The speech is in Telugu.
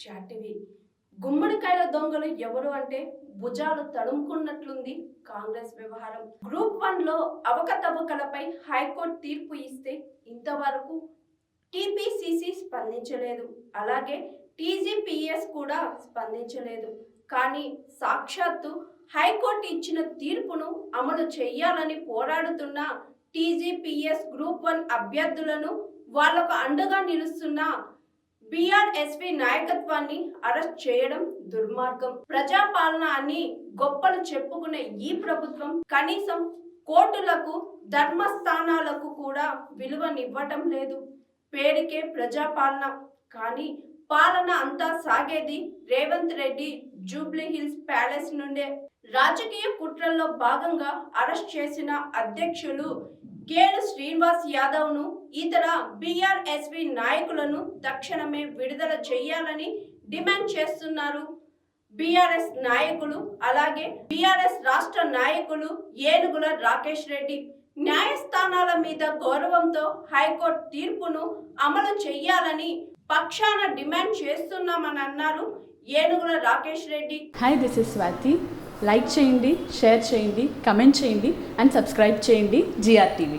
చాటివి గుమ్మడికాయల దొంగలు ఎవరు అంటే భుజాలు తడుముకున్నట్లుంది కాంగ్రెస్ వ్యవహారం. గ్రూప్ వన్లో అవకతవకలపై హైకోర్టు తీర్పు ఇస్తే ఇంతవరకు టీపీసీసీ స్పందించలేదు. అలాగే టీజీపీఎస్ కూడా స్పందించలేదు. కానీ సాక్షాత్తు హైకోర్టు ఇచ్చిన తీర్పును అమలు చేయాలని పోరాడుతున్న టీజీపీఎస్ గ్రూప్ వన్ అభ్యర్థులను వాళ్ళకు అండగా నిలుస్తున్న బీఆర్ఎస్పీ నాయకత్వాన్ని అరెస్ట్ చేయడం దుర్మార్గం. ప్రజాపాలన అని గొప్పలు చెప్పుకునే ఈ ప్రభుత్వం కనీసం కోర్టులకు ధర్మస్థానాలకు కూడా విలువనివ్వటం లేదు. పేరుకే ప్రజాపాలన. కానీ పాలన అంతా సాగేది Revanth Reddy Jubilee Hills palace నుండే రాజకీయ కుట్రల్లో భాగంగా అరెస్ట్ చేసిన అధ్యక్షులు గేలు శ్రీనివాస్ యాదవ్ను ఇతర బీఆర్ఎస్వి నాయకులను తక్షణమే విడుదల చేయాలని డిమాండ్ చేస్తున్నారు. బీఆర్ఎస్ నాయకులు అలాగే బీఆర్ఎస్ రాష్ట్ర నాయకులు ఏనుగుల రాకేష్ రెడ్డి న్యాయస్థానాల మీద గౌరవంతో హైకోర్టు తీర్పును అమలు చేయాలని పక్షాన డిమాండ్ చేస్తున్నామని అన్నారు. Enugula Rakesh Reddy. Hi this is Swathi like చేయండి షేర్ చేయండి కమెంట్ చేయండి అండ్ సబ్స్క్రైబ్ చేయండి జిఆర్ టీవీ